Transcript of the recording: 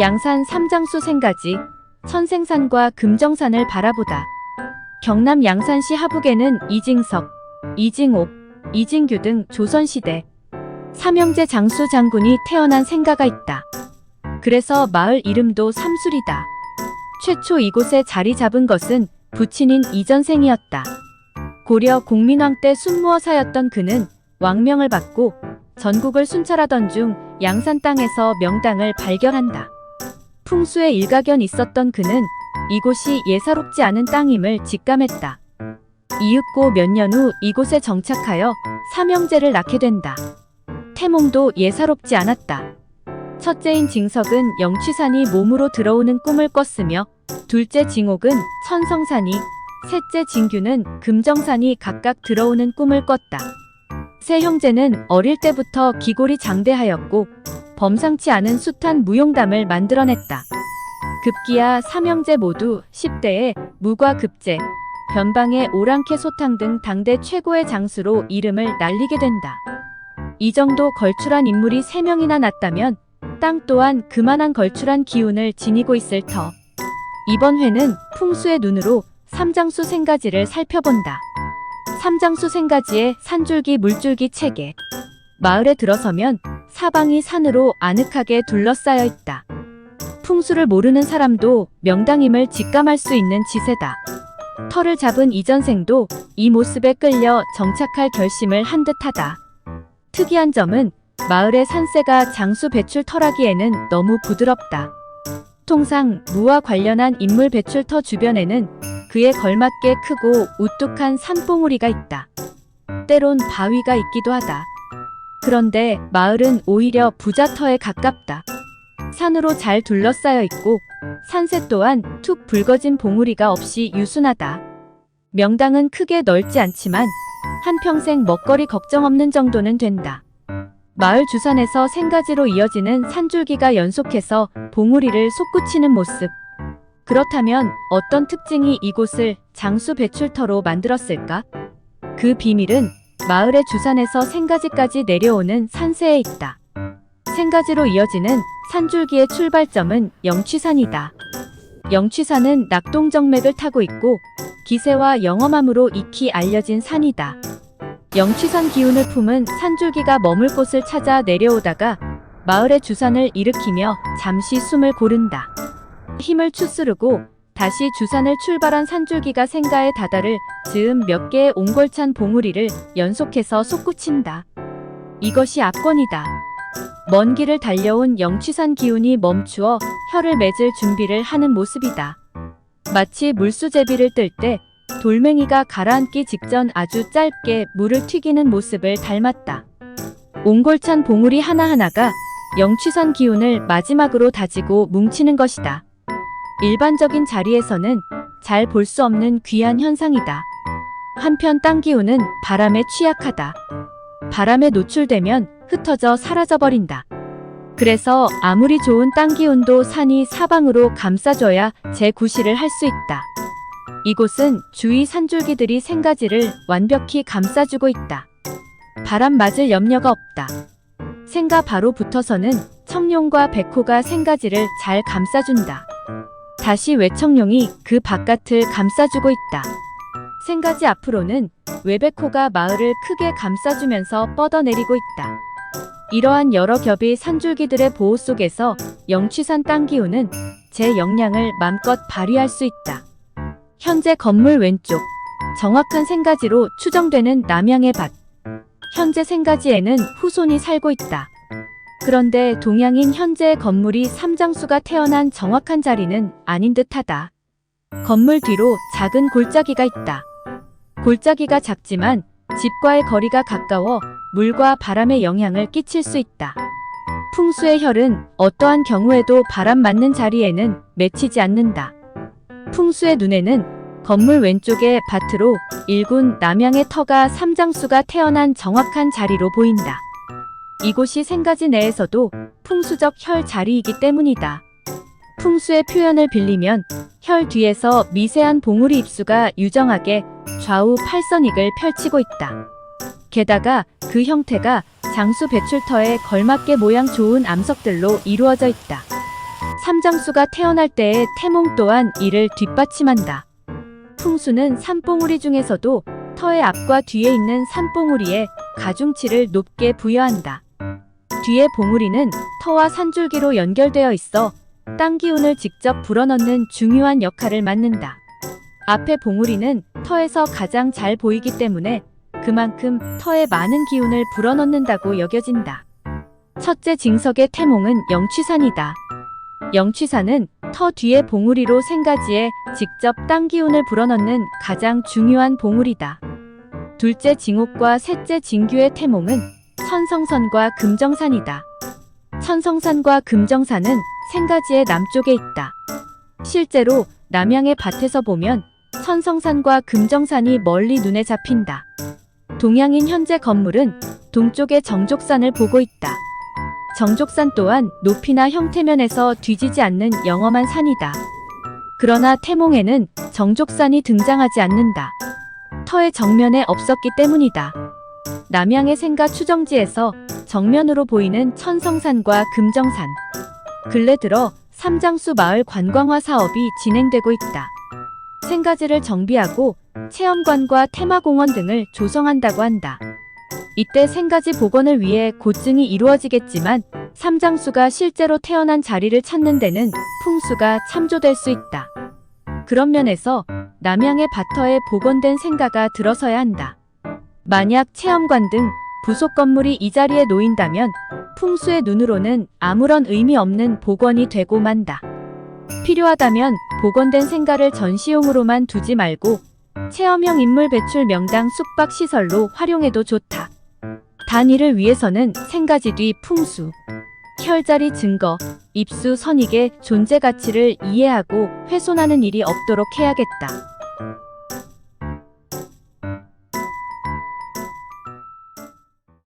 양산 삼장수 생가지, 천생산과 금정산을 바라보다. 경남 양산시 하북에는 이징석, 이징옥, 이진규 등 조선시대 삼형제 장수 장군이 태어난 생가가 있다. 그래서 마을 이름도 삼술이다. 최초 이곳에 자리 잡은 것은 부친인 이전생이었다. 고려 공민왕 때 순무어사였던 그는 왕명을 받고 전국을 순찰하던 중 양산 땅에서 명당을 발견한다. 풍수에 일가견 있었던 그는 이곳이 예사롭지 않은 땅임을 직감했다. 이윽고 몇 년 후 이곳에 정착하여 삼형제를 낳게 된다. 태몽도 예사롭지 않았다. 첫째인 징석은 영취산이 몸으로 들어오는 꿈을 꿨으며 둘째 징옥은 천성산이, 셋째 진규는 금정산이 각각 들어오는 꿈을 꿨다. 세 형제는 어릴 때부터 기골이 장대하였고 범상치 않은 숱한 무용담을 만들어냈다. 급기야 삼형제 모두 10대에 무과 급제, 변방의 오랑캐 소탕 등 당대 최고의 장수로 이름을 날리게 된다. 이 정도 걸출한 인물이 3명이나 났다면 땅 또한 그만한 걸출한 기운을 지니고 있을 터. 이번 회는 풍수의 눈으로 삼장수 생가지를 살펴본다. 삼장수 생가지의 산줄기 물줄기 체계. 마을에 들어서면 사방이 산으로 아늑하게 둘러싸여 있다. 풍수를 모르는 사람도 명당임을 직감할 수 있는 지세다. 터를 잡은 이전생도 이 모습에 끌려 정착할 결심을 한 듯하다. 특이한 점은 마을의 산세가 장수 배출 터라기에는 너무 부드럽다. 통상 무와 관련한 인물 배출 터 주변에는 그에 걸맞게 크고 우뚝한 산봉우리가 있다. 때론 바위가 있기도 하다. 그런데 마을은 오히려 부자터에 가깝다. 산으로 잘 둘러싸여 있고 산세 또한 툭 붉어진 봉우리가 없이 유순하다. 명당은 크게 넓지 않지만 한평생 먹거리 걱정 없는 정도는 된다. 마을 주산에서 생가지로 이어지는 산줄기가 연속해서 봉우리를 솟구치는 모습. 그렇다면 어떤 특징이 이곳을 장수 배출터로 만들었을까? 그 비밀은 마을의 주산에서 생가지까지 내려오는 산세에 있다. 생가지로 이어지는 산줄기의 출발점은 영취산이다. 영취산은 낙동정맥을 타고 있고 기세와 영험함으로 익히 알려진 산이다. 영취산 기운을 품은 산줄기가 머물 곳을 찾아 내려오다가 마을의 주산을 일으키며 잠시 숨을 고른다. 힘을 추스르고 다시 주산을 출발한 산줄기가 생가에 다다를 즈음 몇 개의 옹골찬 봉우리를 연속해서 솟구친다. 이것이 압권이다. 먼 길을 달려온 영취산 기운이 멈추어 혀를 맺을 준비를 하는 모습이다. 마치 물수제비를 뜰 때 돌멩이가 가라앉기 직전 아주 짧게 물을 튀기는 모습을 닮았다. 옹골찬 봉우리 하나하나가 영취산 기운을 마지막으로 다지고 뭉치는 것이다. 일반적인 자리에서는 잘 볼 수 없는 귀한 현상이다. 한편 땅 기운은 바람에 취약하다. 바람에 노출되면 흩어져 사라져버린다. 그래서 아무리 좋은 땅 기운도 산이 사방으로 감싸줘야 재구실을 할 수 있다. 이곳은 주위 산줄기들이 생가지를 완벽히 감싸주고 있다. 바람 맞을 염려가 없다. 생가 바로 붙어서는 청룡과 백호가 생가지를 잘 감싸준다. 다시 외청룡이 그 바깥을 감싸주고 있다. 생가지 앞으로는 외백호가 마을을 크게 감싸주면서 뻗어내리고 있다. 이러한 여러 겹의 산줄기들의 보호 속에서 영취산 땅 기운은 제 역량을 맘껏 발휘할 수 있다. 현재 건물 왼쪽 정확한 생가지로 추정되는 남양의 밭. 현재 생가지에는 후손이 살고 있다. 그런데 동양인 현재 건물이 삼장수가 태어난 정확한 자리는 아닌 듯하다. 건물 뒤로 작은 골짜기가 있다. 골짜기가 작지만 집과의 거리가 가까워 물과 바람의 영향을 끼칠 수 있다. 풍수의 혈은 어떠한 경우에도 바람 맞는 자리에는 맺히지 않는다. 풍수의 눈에는 건물 왼쪽의 밭으로 일군 남양의 터가 삼장수가 태어난 정확한 자리로 보인다. 이곳이 생가지 내에서도 풍수적 혈 자리이기 때문이다. 풍수의 표현을 빌리면 혈 뒤에서 미세한 봉우리 입수가 유정하게 좌우 팔선익을 펼치고 있다. 게다가 그 형태가 장수 배출터에 걸맞게 모양 좋은 암석들로 이루어져 있다. 삼장수가 태어날 때의 태몽 또한 이를 뒷받침한다. 풍수는 산봉우리 중에서도 터의 앞과 뒤에 있는 산봉우리에 가중치를 높게 부여한다. 뒤에 봉우리는 터와 산줄기로 연결되어 있어 땅 기운을 직접 불어넣는 중요한 역할을 맡는다. 앞에 봉우리는 터에서 가장 잘 보이기 때문에 그만큼 터에 많은 기운을 불어넣는다고 여겨진다. 첫째 징석의 태몽은 영취산이다. 영취산은 터 뒤에 봉우리로 생가지에 직접 땅 기운을 불어넣는 가장 중요한 봉우리다. 둘째 징옥과 셋째 진규의 태몽은 천성선과 금정산이다. 천성산과 금정산은 생가지의 남쪽에 있다. 실제로 남양의 밭에서 보면 천성산과 금정산이 멀리 눈에 잡힌다. 동양인 현재 건물은 동쪽의 정족산을 보고 있다. 정족산 또한 높이나 형태면에서 뒤지지 않는 영험한 산이다. 그러나 태몽에는 정족산이 등장하지 않는다. 터의 정면에 없었기 때문이다. 남양의 생가 추정지에서 정면으로 보이는 천성산과 금정산. 근래 들어 삼장수 마을 관광화 사업이 진행되고 있다. 생가지를 정비하고 체험관과 테마공원 등을 조성한다고 한다. 이때 생가지 복원을 위해 고증이 이루어지겠지만 삼장수가 실제로 태어난 자리를 찾는 데는 풍수가 참조될 수 있다. 그런 면에서 남양의 밭터에 복원된 생가가 들어서야 한다. 만약 체험관 등 부속 건물이 이 자리에 놓인다면 풍수의 눈으로는 아무런 의미 없는 복원이 되고 만다. 필요하다면 복원된 생가를 전시용으로만 두지 말고 체험형 인물 배출 명당 숙박 시설로 활용해도 좋다. 단 이를 위해서는 생가지 뒤 풍수, 혈자리 증거, 입수 선익의 존재 가치를 이해하고 훼손하는 일이 없도록 해야겠다.